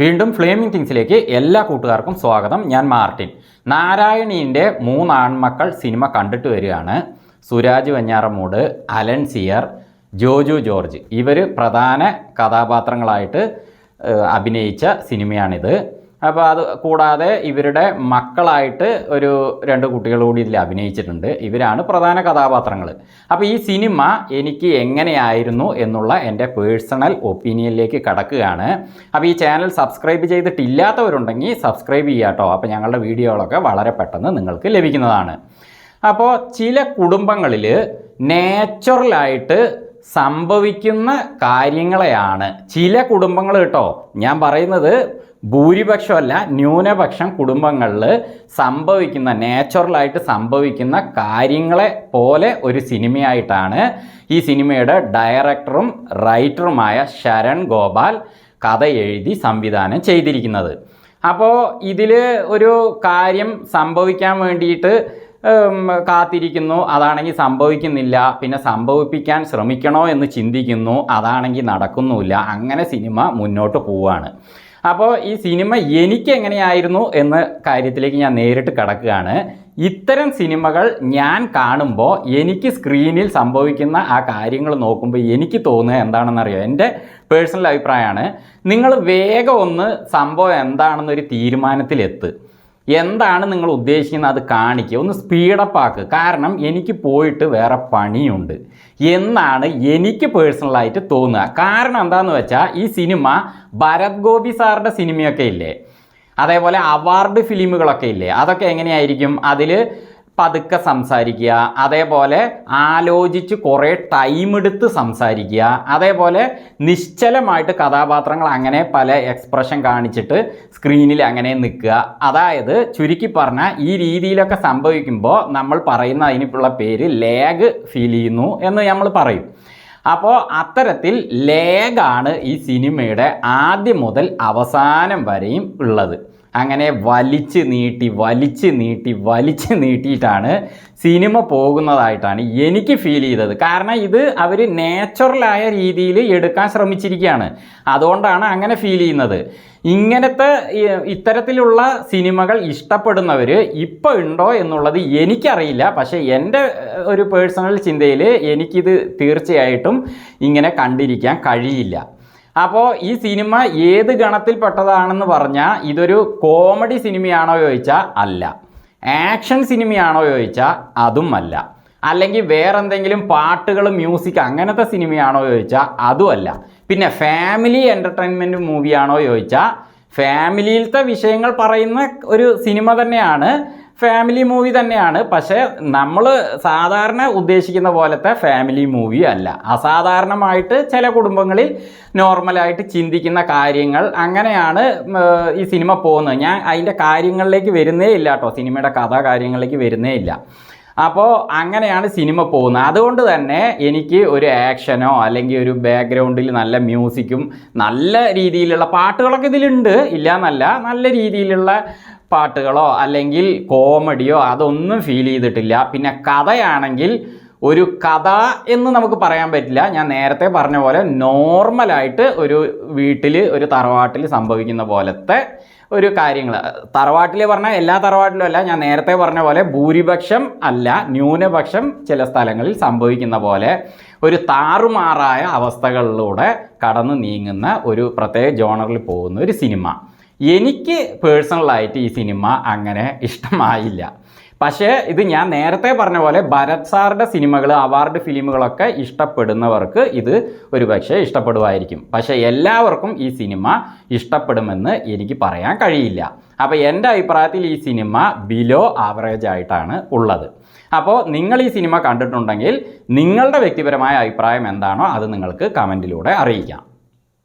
വീണ്ടും ഫ്ലേമിംഗ് തിങ്സിലേക്ക് എല്ലാ കൂട്ടുകാർക്കും സ്വാഗതം. ഞാൻ മാർട്ടിൻ. നാരായണീന്റെ മൂന്ന് ആൺമക്കൾ സിനിമ കണ്ടിട്ട് വരികയാണ്. സുരാജ് വെഞ്ഞാറമൂട് അലൻ സിയർ ജോജു ജോർജ്. ഇവർ പ്രധാന കഥാപാത്രങ്ങളായിട്ട് അഭിനയിച്ച സിനിമയാണിത്. അപ്പോൾ അത് കൂടാതെ ഇവരുടെ മക്കളായിട്ട് ഒരു രണ്ട് കുട്ടികൾ കൂടി ഇതിൽ അഭിനയിച്ചിട്ടുണ്ട്. ഇവരാണ് പ്രധാന കഥാപാത്രങ്ങൾ അപ്പോൾ ഈ സിനിമ എനിക്ക് എങ്ങനെയായിരുന്നു എന്നുള്ള എന്റെ പേഴ്സണൽ ഒപ്പീനിയനിലേക്ക് കടക്കുകയാണ്. അപ്പോൾ ഈ ചാനൽ സബ്സ്ക്രൈബ് ചെയ്തിട്ടില്ലാത്തവരുണ്ടെങ്കിൽ സബ്സ്ക്രൈബ് ചെയ്യുക കേട്ടോ. അപ്പോൾ ഞങ്ങളുടെ വീഡിയോകളൊക്കെ വളരെ പെട്ടെന്ന് നിങ്ങൾക്ക് ലഭിക്കുന്നതാണ്. അപ്പോൾ ചില കുടുംബങ്ങളിൽ നേച്ചുറലായിട്ട് സംഭവിക്കുന്ന കാര്യങ്ങളെയാണ് ചില കുടുംബങ്ങൾ കേട്ടോ. ഞാൻ പറയുന്നത് ഭൂരിപക്ഷമല്ല ന്യൂനപക്ഷം കുടുംബങ്ങളിൽ സംഭവിക്കുന്ന നാച്ചുറലായിട്ട് സംഭവിക്കുന്ന കാര്യങ്ങളെ പോലെ ഒരു സിനിമയായിട്ടാണ് ഈ സിനിമയുടെ ഡയറക്ടറും റൈറ്ററുമായ ശരൺ ഗോപാൽ കഥ എഴുതി സംവിധാനം ചെയ്തിരിക്കുന്നത്. അപ്പോൾ ഇതിൽ ഒരു കാര്യം സംഭവിക്കാൻ വേണ്ടിയിട്ട് കാത്തിരിക്കുന്നു. അതാണെങ്കിൽ സംഭവിക്കുന്നില്ല. പിന്നെ സംഭവിപ്പിക്കാൻ ശ്രമിക്കണോ എന്ന് ചിന്തിക്കുന്നു. അതാണെങ്കിൽ നടക്കുന്നുമില്ല. അങ്ങനെ സിനിമ മുന്നോട്ട് പോവുകയാണ്. അപ്പോൾ ഈ സിനിമ എനിക്ക് എങ്ങനെയായിരുന്നു എന്ന കാര്യത്തിലേക്ക് ഞാൻ നേരിട്ട് കടക്കുകയാണ്. ഇത്തരം സിനിമകൾ ഞാൻ കാണുമ്പോൾ എനിക്ക് സ്ക്രീനിൽ സംഭവിക്കുന്ന ആ കാര്യങ്ങൾ നോക്കുമ്പോൾ എനിക്ക് തോന്നുക എന്താണെന്നറിയോ? എന്റെ പേഴ്സണൽ അഭിപ്രായമാണ്. നിങ്ങൾ വേഗം ഒന്ന് സംഭവം എന്താണെന്നൊരു തീരുമാനത്തിലെത്ത്. എന്താണ് നിങ്ങൾ ഉദ്ദേശിക്കുന്നത്? അത് കാണിക്കുക ഒന്ന് സ്പീഡപ്പ് ആക്കുക കാരണം എനിക്ക് പോയിട്ട് വേറെ പണിയുണ്ട്. എന്നാണ് എനിക്ക് പേഴ്സണലായിട്ട് തോന്നുക. കാരണം എന്താണെന്ന് വെച്ചാൽ ഈ സിനിമ ഭരത് ഗോപി സാറിന്റെ സിനിമയൊക്കെ ഇല്ലേ? അതേപോലെ അവാർഡ് ഫിലിമുകളൊക്കെ ഇല്ലേ? അതൊക്കെ എങ്ങനെയായിരിക്കും? അതിൽ പതുക്കെ സംസാരിക്കുക. അതേപോലെ ആലോചിച്ച് കുറേ ടൈം എടുത്ത് സംസാരിക്കുക. അതേപോലെ നിശ്ചലമായിട്ട് കഥാപാത്രങ്ങൾ അങ്ങനെ പല എക്സ്പ്രഷൻ കാണിച്ചിട്ട് സ്ക്രീനിൽ അങ്ങനെ നിൽക്കുക. അതായത് ചുരുക്കി പറഞ്ഞാൽ ഈ രീതിയിലൊക്കെ സംഭവിക്കുമ്പോൾ നമ്മൾ പറയുന്ന അതിനുള്ള പേര് ലേഗ് ഫീൽ ചെയ്യുന്നു എന്ന് നമ്മൾ പറയും. അപ്പോൾ അത്തരത്തിൽ ലേഗാണ് ഈ സിനിമയുടെ ആദ്യം മുതൽ അവസാനം വരെയും ഉള്ളത്. അങ്ങനെ വലിച്ച് നീട്ടി വലിച്ച് നീട്ടി വലിച്ച് നീട്ടിയിട്ടാണ് സിനിമ പോകുന്നതായിട്ടാണ് എനിക്ക് ഫീൽ ചെയ്തത്. കാരണം ഇത് അവർ നാച്ചുറലായ രീതിയിൽ എടുക്കാൻ ശ്രമിച്ചിരിക്കുകയാണ്. അതുകൊണ്ടാണ് അങ്ങനെ ഫീൽ ചെയ്യുന്നത്. ഇങ്ങനത്തെ ഇത്തരത്തിലുള്ള സിനിമകൾ ഇഷ്ടപ്പെടുന്നവർ ഇപ്പോൾ ഉണ്ടോ എന്നുള്ളത് എനിക്കറിയില്ല. പക്ഷേ എന്റെ ഒരു പേഴ്സണൽ ചിന്തയിൽ എനിക്കിത് തീർച്ചയായിട്ടും ഇങ്ങനെ കണ്ടിരിക്കാൻ കഴിയില്ല. അപ്പോൾ ഈ സിനിമ ഏത് ഗണത്തിൽപ്പെട്ടതാണെന്ന് പറഞ്ഞാൽ ഇതൊരു കോമഡി സിനിമയാണോ ചോദിച്ചാൽ അല്ല. ആക്ഷൻ സിനിമയാണോ ചോദിച്ചാൽ അതും അല്ല അല്ലെങ്കിൽ വേറെന്തെങ്കിലും പാട്ടുകൾ മ്യൂസിക് അങ്ങനത്തെ സിനിമയാണോ ചോദിച്ചാൽ അതുമല്ല. പിന്നെ ഫാമിലി എന്റർടൈൻമെന്റ് മൂവിയാണോ ചോദിച്ചാൽ ഫാമിലിയിലത്തെ വിഷയങ്ങൾ പറയുന്ന ഒരു സിനിമ തന്നെയാണ് ഫാമിലി മൂവി തന്നെയാണ്. പക്ഷേ നമ്മൾ സാധാരണ ഉദ്ദേശിക്കുന്ന പോലത്തെ ഫാമിലി മൂവി അല്ല. അസാധാരണമായിട്ട് ചില കുടുംബങ്ങളിൽ നോർമലായിട്ട് ചിന്തിക്കുന്ന കാര്യങ്ങൾ അങ്ങനെയാണ് ഈ സിനിമ പോകുന്നത്. ഞാൻ അതിന്റെ കാര്യങ്ങളിലേക്ക് വരുന്നേ ഇല്ല കേട്ടോ. സിനിമയുടെ കഥ കാര്യങ്ങളിലേക്ക് വരുന്നേ ഇല്ല. അപ്പോൾ അങ്ങനെയാണ് സിനിമ പോകുന്നത്. അതുകൊണ്ട് തന്നെ എനിക്ക് ഒരു ആക്ഷനോ അല്ലെങ്കിൽ ഒരു ബാക്ക്ഗ്രൗണ്ടിൽ നല്ല മ്യൂസിക്കും നല്ല രീതിയിലുള്ള പാട്ടുകളൊക്കെ ഇതിലുണ്ട്. ഇല്ല എന്നല്ല നല്ല രീതിയിലുള്ള പാട്ടുകളോ അല്ലെങ്കിൽ കോമഡിയോ അതൊന്നും ഫീൽ ചെയ്തിട്ടില്ല. പിന്നെ കഥയാണെങ്കിൽ ഒരു കഥ എന്ന് നമുക്ക് പറയാൻ പറ്റില്ല. ഞാൻ നേരത്തെ പറഞ്ഞ പോലെ നോർമലായിട്ട് ഒരു വീട്ടിൽ ഒരു തറവാട്ടിൽ സംഭവിക്കുന്ന പോലത്തെ ഒരു കാര്യങ്ങൾ. തറവാട്ടിൽ പറഞ്ഞാൽ എല്ലാ തറവാട്ടിലും അല്ല ഞാൻ നേരത്തെ പറഞ്ഞ പോലെ ഭൂരിപക്ഷം അല്ല ന്യൂനപക്ഷം ചില സ്ഥലങ്ങളിൽ സംഭവിക്കുന്ന പോലെ ഒരു താറുമാറായ അവസ്ഥകളിലൂടെ കടന്നു നീങ്ങുന്ന ഒരു പ്രത്യേക ജോണറിൽ പോകുന്ന ഒരു സിനിമ എനിക്ക് പേഴ്സണലായിട്ട് ഈ സിനിമ അങ്ങനെ ഇഷ്ടമായില്ല. പക്ഷേ ഇത് ഞാൻ നേരത്തെ പറഞ്ഞ പോലെ ഭരത് സാറിന്റെ സിനിമകൾ അവാർഡ് ഫിലിമുകളൊക്കെ ഇഷ്ടപ്പെടുന്നവർക്ക് ഇത് ഒരു പക്ഷേ ഇഷ്ടപ്പെടുമായിരിക്കും. പക്ഷേ എല്ലാവർക്കും ഈ സിനിമ ഇഷ്ടപ്പെടുമെന്ന് എനിക്ക് പറയാൻ കഴിയില്ല. അപ്പോൾ എന്റെ അഭിപ്രായത്തിൽ ഈ സിനിമ ബിലോ ആവറേജ് ആയിട്ടാണ് ഉള്ളത്. അപ്പോൾ നിങ്ങൾ ഈ സിനിമ കണ്ടിട്ടുണ്ടെങ്കിൽ നിങ്ങളുടെ വ്യക്തിപരമായ അഭിപ്രായം എന്താണോ അത് നിങ്ങൾക്ക് കമന്റിലൂടെ അറിയിക്കാം.